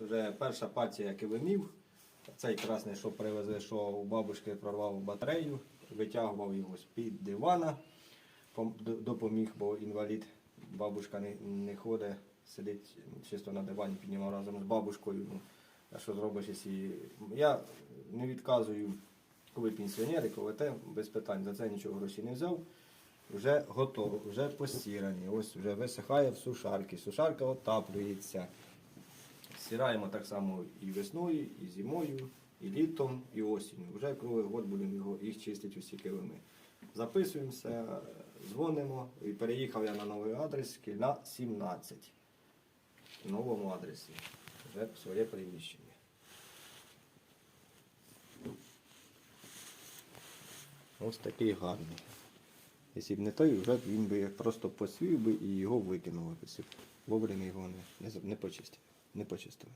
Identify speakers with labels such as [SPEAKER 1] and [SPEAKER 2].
[SPEAKER 1] Вже перша партія килимів. Цей красний, що привезли, що у бабушки прорвав батарею, витягував його з-під дивана, допоміг, бо інвалід, бабушка не, не ходить, сидить чисто на дивані, піднімав разом з бабушкою. Ну, а що зробиш, якщо... Я не відказую, коли пенсіонери, коли те, без питань, за це нічого грошей не взяв. Вже готово, вже постірані. Ось вже висихає в сушарки. Сушарка отаплюється. Стираємо так само і весною, і зимою, і літом, і осінню. Вже круглий год будемо його, їх чистити усі килими. Записуємося, дзвонимо. І переїхав я на новий адрес Кільна 17. В новому адресі. Вже своє приміщення. Ось такий гарний. Якщо б не той, вже він би просто посвів би і його б вовремя його не, не почистив. Не почистили.